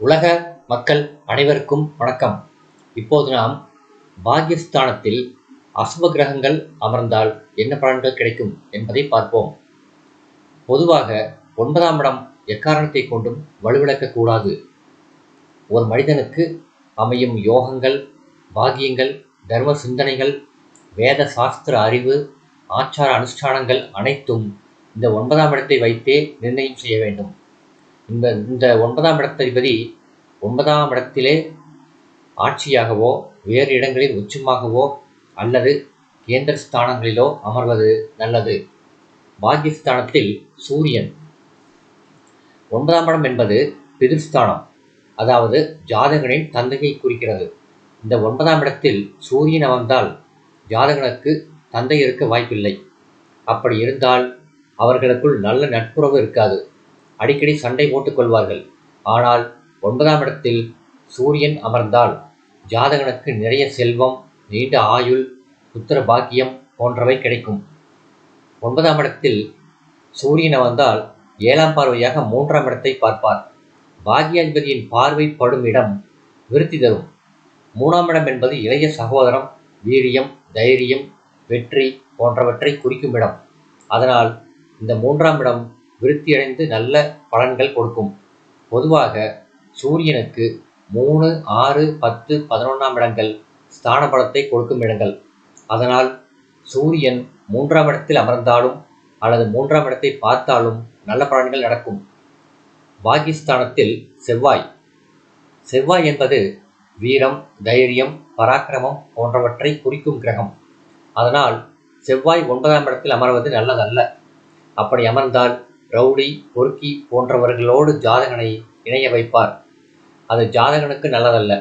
உலக மக்கள் அனைவருக்கும் வணக்கம். இப்போது நாம் பாகிஸ்தானத்தில் அசுப கிரகங்கள் அமர்ந்தால் என்ன பலன்கள் கிடைக்கும் என்பதை பார்ப்போம். பொதுவாக ஒன்பதாம் இடம் எக்காரணத்தை கொண்டும் வலுவிழக்கக்கூடாது ஒரு மனிதனுக்கு அமையும் யோகங்கள் பாகியங்கள் தர்ம சிந்தனைகள் வேத சாஸ்திர அறிவு ஆச்சார அனுஷ்டானங்கள் அனைத்தும் இந்த ஒன்பதாம் இடத்தை வைத்தே நிர்ணயம் செய்ய வேண்டும். இந்த இந்த ஒன்பதாம் இடத்ததிபதி ஒன்பதாம் இடத்திலே ஆட்சியாகவோ வேறு இடங்களில் உச்சமாகவோ அல்லது கேந்திர ஸ்தானங்களிலோ அமர்வது நல்லது. பாகிஸ்தானத்தில் சூரியன். ஒன்பதாம் இடம் என்பது பிதிர்ஸ்தானம் அதாவது ஜாதகனின் தந்தையை குறிக்கிறது. இந்த ஒன்பதாம் இடத்தில் சூரியன் அமர்ந்தால் ஜாதகனுக்கு தந்தை இருக்க வாய்ப்பில்லை. அப்படி இருந்தால் அவர்களுக்குள் நல்ல நட்புறவு இருக்காது. அடிக்கடி சண்டை போட்டுக் கொள்வார்கள் ஆனால் ஒன்பதாம் இடத்தில் சூரியன் அமர்ந்தால் ஜாதகனுக்கு நிறைய செல்வம் நீண்ட ஆயுள் புத்திர பாக்கியம் போன்றவை கிடைக்கும். ஒன்பதாம் இடத்தில் சூரியன் அமர்ந்தால் ஏழாம் பார்வையாக மூன்றாம் இடத்தை பார்ப்பார். பாக்யாதிபதியின் பார்வை படும் இடம் விருத்தி தரும். மூணாம் இடம் என்பது இளைய சகோதரம் வீரியம் தைரியம் வெற்றி போன்றவற்றை குறிக்கும் இடம். அதனால் இந்த மூன்றாம் இடம் விருத்தியடைந்து நல்ல பலன்கள் கொடுக்கும். பொதுவாக சூரியனுக்கு மூணு ஆறு பத்து பதினொன்றாம் இடங்கள் ஸ்தான பலத்தை கொடுக்கும் இடங்கள். அதனால் சூரியன் மூன்றாம் இடத்தில் அமர்ந்தாலும் அல்லது மூன்றாம் இடத்தை பார்த்தாலும் நல்ல பலன்கள் நடக்கும். பாகிஸ்தானத்தில் செவ்வாய். செவ்வாய் என்பது வீரம் தைரியம் பராக்கிரமம் போன்றவற்றை குறிக்கும் கிரகம். அதனால் செவ்வாய் ஒன்பதாம் இடத்தில் அமர்வது நல்லதல்ல. அப்படி அமர்ந்தால் ரவுடி பொறுக்கி போன்றவர்களோடு ஜாதகனை இணைய வைப்பார். அது ஜாதகனுக்கு நல்லதல்ல.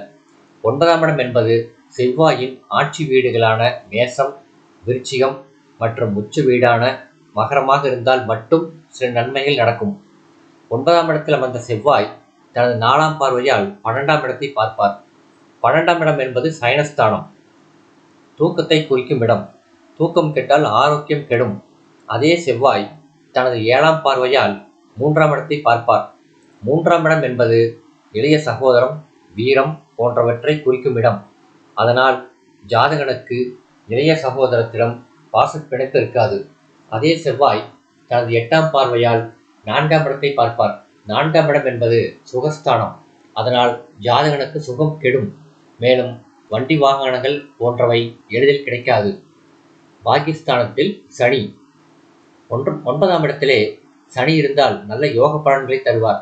ஒன்பதாம் இடம் என்பது செவ்வாயின் ஆட்சி வீடுகளான மேசம் விருச்சிகம் மற்றும் உச்ச வீடான மகரமாக இருந்தால் மட்டும் சில நன்மைகள் நடக்கும். ஒன்பதாம் இடத்தில் அமர்ந்த செவ்வாய் தனது நாலாம் பார்வையால் பன்னெண்டாம் இடத்தை பார்ப்பார். பன்னெண்டாம் இடம் என்பது சயனஸ்தானம். தூக்கத்தை குறிக்கும் இடம். தூக்கம் கெட்டால் ஆரோக்கியம் கெடும். அதே செவ்வாய் தனது ஏழாம் பார்வையால் மூன்றாம் இடத்தை பார்ப்பார். மூன்றாம் இடம் என்பது இளைய சகோதரம் வீரம் போன்றவற்றை குறிக்கும் இடம். அதனால் ஜாதகனுக்கு இளைய சகோதரத்திடம் பாசப்பிணைப்பு இருக்காது. அதே செவ்வாய் தனது எட்டாம் பார்வையால் நான்காம் இடத்தை பார்ப்பார். நான்காம் இடம் என்பது சுகஸ்தானம். அதனால் ஜாதகனுக்கு சுகம் கெடும். மேலும் வண்டி வாகனங்கள் போன்றவை எளிதில் கிடைக்காது. பாகிஸ்தானத்தில் சனி ஒன்று ஒன்பதாம் இடத்திலே சனி இருந்தால் நல்ல யோக பலன்களை தருவார்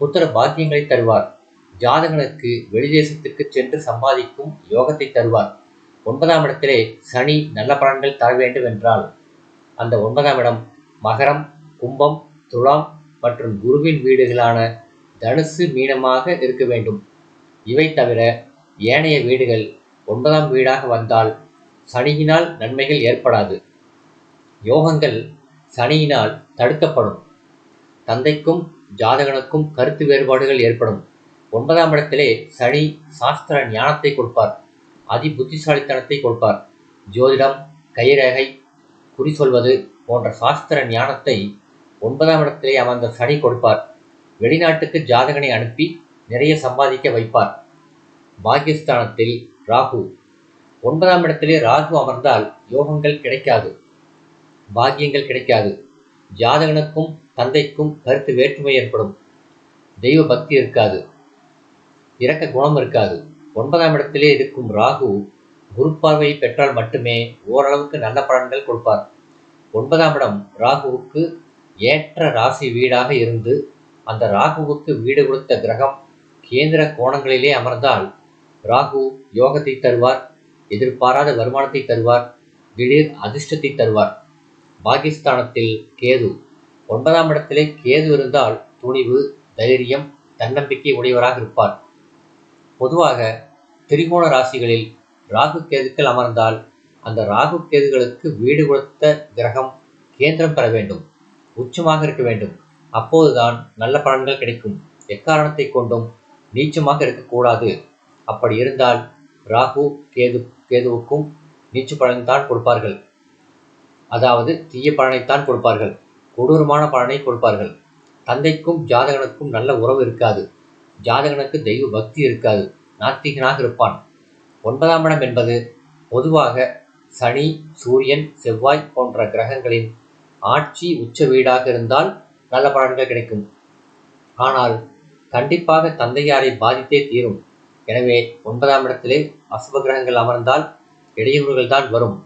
புத்திர பாக்கியங்களை தருவார் ஜாதகனுக்கு வெளிதேசத்துக்கு சென்று சம்பாதிக்கும் யோகத்தை தருவார். ஒன்பதாம் இடத்திலே சனி நல்ல பலன்கள் தர வேண்டும் என்றால் அந்த ஒன்பதாம் இடம் மகரம் கும்பம் துலாம் மற்றும் குருவின் வீடுகளான தனுசு மீனமாக இருக்க வேண்டும். இவை தவிர ஏனைய வீடுகள் ஒன்பதாம் வீடாக வந்தால் சனியினால் நன்மைகள் ஏற்படாது. யோகங்கள் சனியினால் தடுக்கப்படும். தந்தைக்கும் ஜாதகனுக்கும் கருத்து வேறுபாடுகள் ஏற்படும். ஒன்பதாம் இடத்திலே சனி சாஸ்திர ஞானத்தை கொடுப்பார். அதி புத்திசாலித்தனத்தை கொடுப்பார். ஜோதிடம் கைரேகை குறி சொல்வது போன்ற சாஸ்திர ஞானத்தை ஒன்பதாம் இடத்திலே அமர்ந்த சனி கொடுப்பார். வெளிநாட்டுக்கு ஜாதகனை அனுப்பி நிறைய சம்பாதிக்க வைப்பார். பாகிஸ்தானத்தில் ராகு. ஒன்பதாம் இடத்திலே ராகு அமர்ந்தால் யோகங்கள் கிடைக்காது. பாக்கியங்கள் கிடைக்காது. ஜாதகனுக்கும் தந்தைக்கும் கருத்து வேற்றுமை ஏற்படும். தெய்வ பக்தி இருக்காது. இறக்க குணம் இருக்காது. ஒன்பதாம் இடத்திலே இருக்கும் ராகு குரு பார்வையை பெற்றால் மட்டுமே ஓரளவுக்கு நல்ல பலன்கள் கொடுப்பார். ஒன்பதாம் இடம் ராகுவுக்கு ஏற்ற ராசி வீடாக இருந்து அந்த ராகுவுக்கு வீடு கொடுத்த கிரகம் கேந்திர கோணங்களிலே அமர்ந்தால் ராகு யோகத்தை தருவார் எதிர்பாராத வருமானத்தை தருவார் திடீர் அதிர்ஷ்டத்தை தருவார். பாகிஸ்தானத்தில் கேது. ஒன்பதாம் இடத்திலே கேது இருந்தால் துணிவு தைரியம் தன்னம்பிக்கை உடையவராக இருப்பார். பொதுவாக திரிகோண ராசிகளில் ராகு கேதுக்கள் அமர்ந்தால் அந்த ராகு கேதுகளுக்கு வீடு கொடுத்த கிரகம் கேந்திரம் பெற வேண்டும் உச்சமாக இருக்க வேண்டும். அப்போதுதான் நல்ல பலன்கள் கிடைக்கும். எக்காரணத்தை கொண்டும் நீச்சமாக இருக்கக்கூடாது. அப்படி இருந்தால் ராகு கேது கேதுவுக்கும் நீச்சு பலன்தான் கொடுப்பார்கள். அதாவது தீய பலனைத்தான் கொடுப்பார்கள். கொடூரமான பலனை கொடுப்பார்கள். தந்தைக்கும் ஜாதகனுக்கும் நல்ல உறவு இருக்காது. ஜாதகனுக்கு தெய்வ பக்தி இருக்காது. நாத்திகனாக இருப்பான். ஒன்பதாம் இடம் என்பது பொதுவாக சனி சூரியன் செவ்வாய் போன்ற கிரகங்களின் ஆட்சி உச்ச வீடாக இருந்தால் நல்ல பலன்கள் கிடைக்கும். ஆனால் கண்டிப்பாக தந்தையாரை பாதித்தே தீரும். எனவே ஒன்பதாம் இடத்திலே அசுப கிரகங்கள் அமர்ந்தால் இடையூறுகள் தான் வரும்.